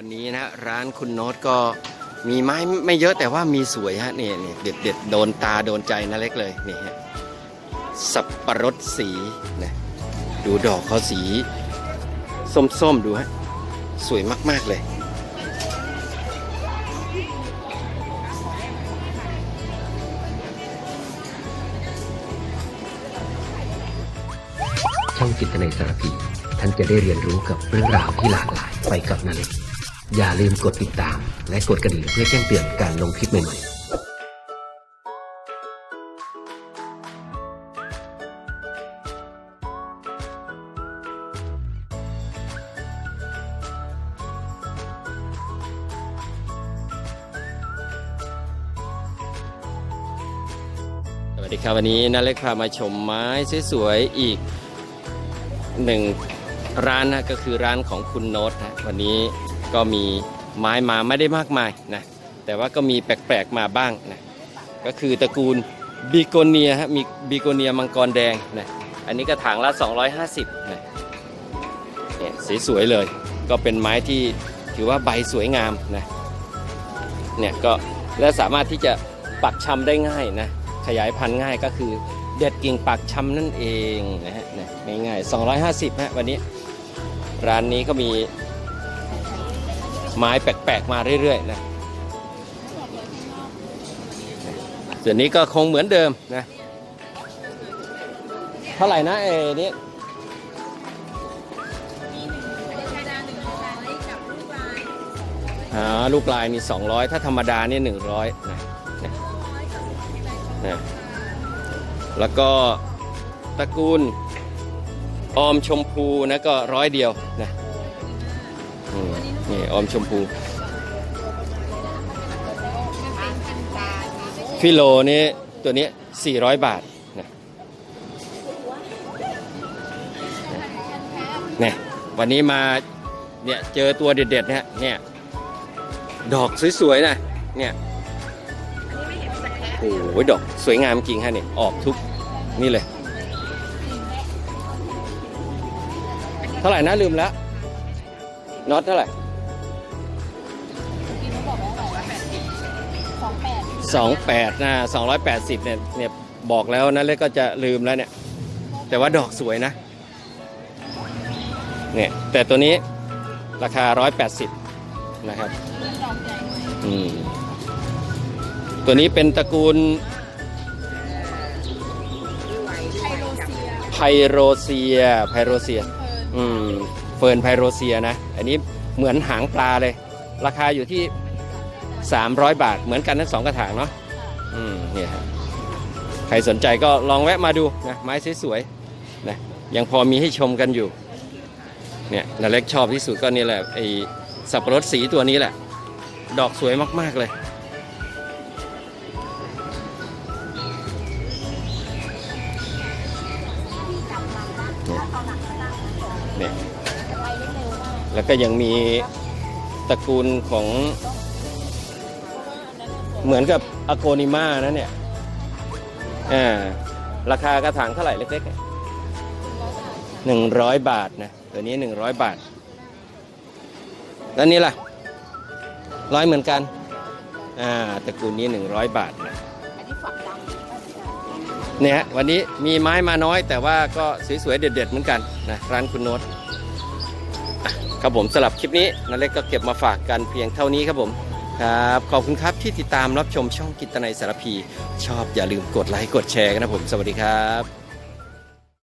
วันนี้นะร้านคุณโน้ตก็มีไม้ไม่เยอะแต่ว่ามีสวยฮะนี่นี่เด็ดเด็ดโดนตาโดนใจนะเล็กเลยนี่ฮะสับปะรดสีนะดูดอกเขาสีส้มๆดูฮะสวยมาก ๆ เลยช่องจิตในยสารพีท่านจะได้เรียนรู้กับเรื่องราวที่หลากหลายไปกับนาเล็ก อย่าลืมกดติดตาม และกดกระดิ่งเพื่อแจ้งเตือนการลงคลิปใหม่ๆสวัสดีครับวันนี้นาเล็กพามาชมไม้สวยๆอีกหนึ่งร้านนะก็คือร้านของคุณโน้ตนะวันนี้ ก็มีไม้มาไม่ได้มากมายนะแต่ว่าก็มีแปลกๆมาบ้างนะก็คือตระกูลบีโกเนียฮะมีบีโกเนียมังกรแดงนะอันนี้กระถางละ 250นะเนี่ยสวยๆเลย ก็เป็นไม้ที่ถือว่าใบสวยงามนะเนี่ยก็และสามารถที่จะปักชำได้ง่ายนะขยายพันธุ์ง่ายก็คือเด็ดกิ่งปักชำนั่นเองนะฮะนะง่ายๆ250ฮะวันนี้ร้านนี้ก็มี ไม้แปลกๆมาเรื่อยๆนะส่วนนี้ก็คงเหมือนเดิมนะ เท่าไหร่นะเอนี้อ่าลูกลายนี่ 200 ถ้าธรรมดานี่ 100นะนะนะแล้วก็ตระกูลออมชมพูนะก็ร้อยเดียวนะอืม นี่ออมชมพู ฟิโลนี่ตัวนี้ 400 บาทนะนี่วันนี้มาเนี่ยเจอตัวเด็ดๆนะเนี่ยดอกสวยๆนะเนี่ยโอ้โหดอกสวยงามจริงฮะเนี่ยออกทุกนี่เลย เท่าไหร่นะลืมแล้วน็อตเท่าไหร่ สองแปดนะสองร้อยแปดสิบเนี่ยเนี่ยบอกแล้วนะเล็กก็จะลืมแล้วเนี่ย แต่ว่าดอกสวยนะเนี่ยแต่ตัวนี้ราคาร้อยแปดสิบนะครับอืมตัวนี้เป็นตระกูลไพโรเซียไพโรเซียอืมเฟิร์นไพโรเซียนะ อันนี้เหมือนหางปลาเลย ราคาอยู่ที่ 300 บาทเหมือนกันทั้งสองกระถางเนาะอืมเนี่ยฮะใครสนใจก็ลองแวะมาดูนะไม้สวยๆนะยังพอมีให้ชมกันอยู่เนี่ยนาเล็กชอบที่สุดก็นี่แหละไอสับปะรดสีตัวนี้แหละ ดอกสวยมากๆเลยเนี่ยแล้วก็ยังมีตระกูลของ เหมือนกับอโกนิมานะเนี่ยอ่าราคากระถางเท่าไหร่เล็กๆหนึ่งร้อยบาทนะตัวนี้หนึ่งร้อยบาทแล้วนี้ล่ะร้อยเหมือนกัน อ่าตระกูลนี้หนึ่งร้อยบาทนะเนี่ยฮะวันนี้มีไม้มาน้อย แต่ว่าก็สวยๆเด็ดๆเหมือนกันนะร้านคุณโน้ตครับผมสำหรับคลิปนี้นาเล็กก็เก็บมาฝากกันเพียงเท่านี้ครับผม ครับ ขอบคุณครับที่ติดตามรับชมช่องกิตนายสารพี ชอบอย่าลืมกดไลค์กดแชร์กันนะผม สวัสดีครับ